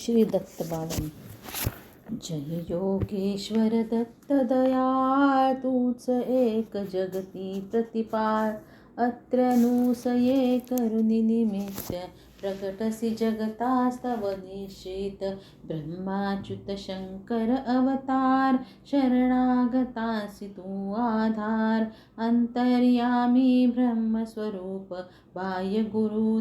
श्री दत्त जय योगेश्वर दत्त दया तूच एक जगती प्रतिपाळ अत्र नुसये करुणी निमित्त प्रकटसि जगतास्तव निश्चित ब्रह्माच्युतशंकर अवतार शरणागतासि तू आधार अन्तर्यामी ब्रह्मस्वरूप बाह्य गुरु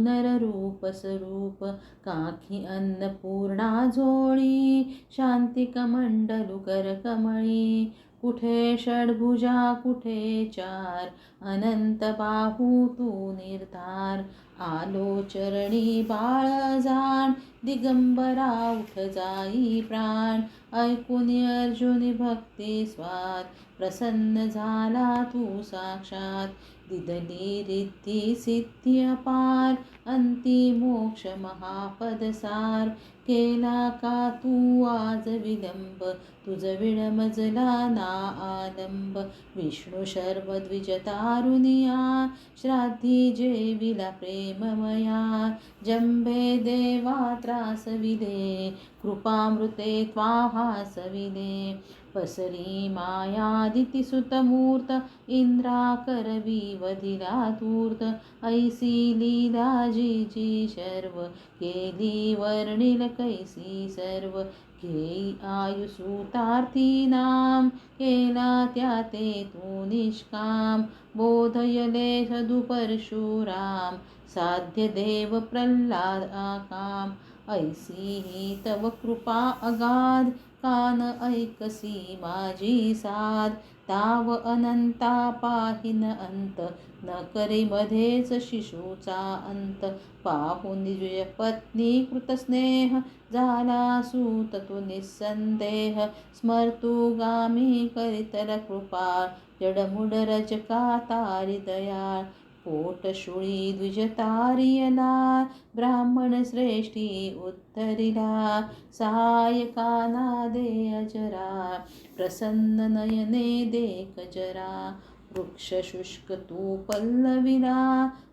स्वरूप काखी अन्नपूर्णा झोळी शांतिकमंडलु करकमळी कुठे षड्भुजा कुठे चार अनंत बाहू तू निर्धार आलो चरणी बाळ जाण दिगंबरा उठ जाई प्राण. ऐकून अर्जुनी भक्ती स्वाद. प्रसन्न झाला तू साक्षात. दिदली रिद्धी सिद्धी अपार अंती मोक्ष महापदसार. केला का तू आज विलंब? तुझ विडमजला ना आलंब. विष्णू शर्व द्विज तारुनिया श्राद्धी जेविला प्रेममया. जंबे देवा त्रासविले कृपामृते त्वाहासविले पसरी मायादितिसुतमूर्त इंद्राकरवी वदिला धूर्त ऐसी लीला जीजी शर्व केली वर्णिल कैसी सर्व घेई आयुसूतार्थी नाम केला त्या ते तू निष्काम बोधयले सदुपरशुराम साध्य देव प्रल्हाद आकाम ऐसी ही तव कृपा अगाध कान ऐकसी माझी साध. ताव अनंता पाहिन अंत. न करी मध्येच शिशूचा अंत. पाहून द्विज पत्नी कृतस्नेह झाला सूत तू निसंदेह. स्मर्तू गामी करितल कृपा जडमुड रजका तारी दयाळ. पोटशुळी द्विजतारियला ब्राह्मण श्रेष्ठी उत्तरिला सायकाना दे अजरा प्रसन्न नयने देख जरा वृक्षशुष्क तू पल्लविला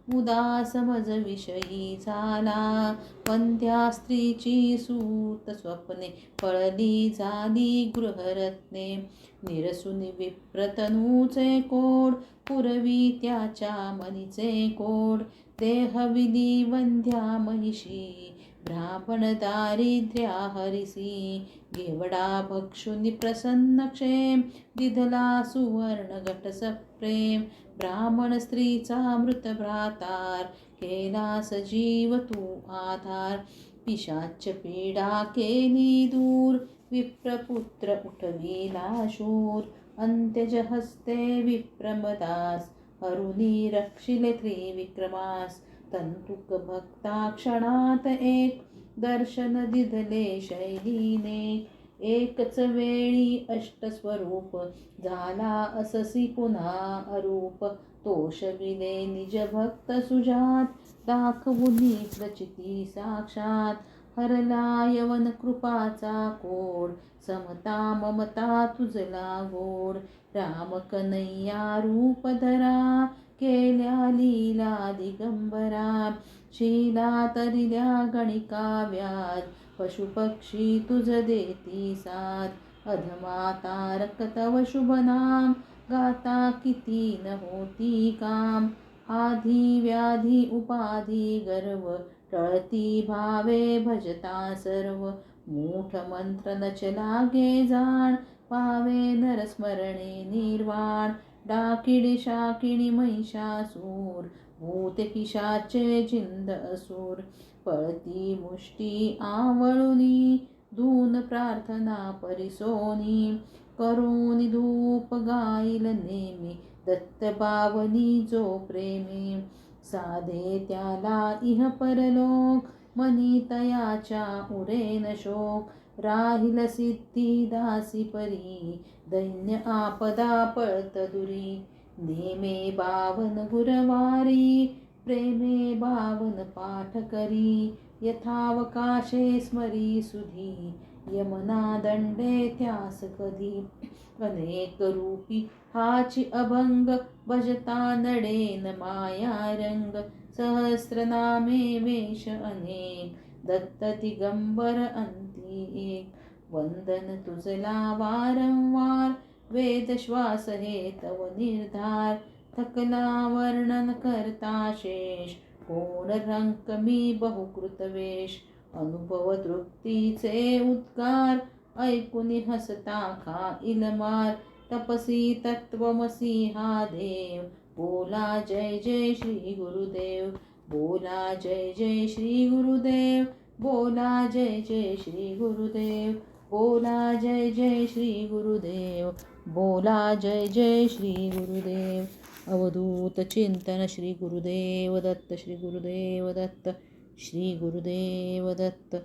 मुदा समज विषयी झाला वंध्या स्त्रीची सूत स्वप्ने पळली झाली गृहरत्ने निरसुनी विप्रतनूचे कोड पुरवी त्याच्या मनीचे कोड देहविली वंध्या महिषी ब्राह्मण दारिद्र्या हरिसी गेवडा भक्षुनि प्रसन्न क्षेम दिधला सुवर्ण घट सप्रेम ब्राह्मण स्त्रीचा मृत भ्रातार केला सजीव तू आधार पिशाच पीडा केली दूर विप्रपुत्र उठविला शूर अंत्यज हस्ते विप्रमदास अरुणी रक्षिले त्रिविक्रमास तंतुक भक्ताक्षणात एक दर्शन दिधले शैलीने. एकच वेळी अष्टस्वरूप झाला अससी पुन्हा अरूप. तोषविले निज भक्त सुजात दाखवुनी प्रचिती साक्षात. हरला यवन कृपाचा कोड समता ममता तुझला गोड. राम कनैया रूप धरा केल्या लीला दिगंबरा शिला तरिल्या गणिकाव्यात पशुपक्षी तुझ देती साथ अधमा तारक तव शुभ नाम गाता किती न होती काम आधी व्याधी उपाधी गर्व टळती भावे भजता सर्व मूठ मंत्र नचला गे जाण पावे नरस्मरणे निर्वाण डाकिडी शाकिणी महिषासूर भूत पिशाचे जिंद असूर. पळती मुष्टी आवळुनी धून प्रार्थना परिसोनी. करोनी धूप गाईल नेमी दत्त बावनी जो प्रेमी. साधे त्याला इह परलोक मनी तयाच्या उरेन शोक राहिल सिद्धी दासी परी दैन्य आपदा पळत दुरी. नेमे बावन गुरवारी प्रेमे बावन पाठ करी. यथावकाशे स्मरी सुधी यमना दंडे त्यास कधी. अनेक रूपी हाची अभंग भजता नडेन माया रंग. सहस्रनामे वेश अनेक. दत्त दिगंबर अंती एक वंदन तुझला वारंवार. वेद श्वास हे तव निर्धार. थकला वर्णन करता शेष. कोण रंक मी बहुकृतवेश अनुभव तृप्तीचे उद्गार. ऐकून हसता खा इलमार. तपसी तत्वमसी हा देव. बोला जय जय श्री गुरुदेव बोला जय जय श्री गुरुदेव बोला जय जय श्री गुरुदेव बोला जय जय श्री गुरुदेव बोला जय जय श्री गुरुदेव। अवधूत चिंतन श्री गुरुदेव दत्त श्री गुरुदेव दत्त श्री गुरुदेव दत्त।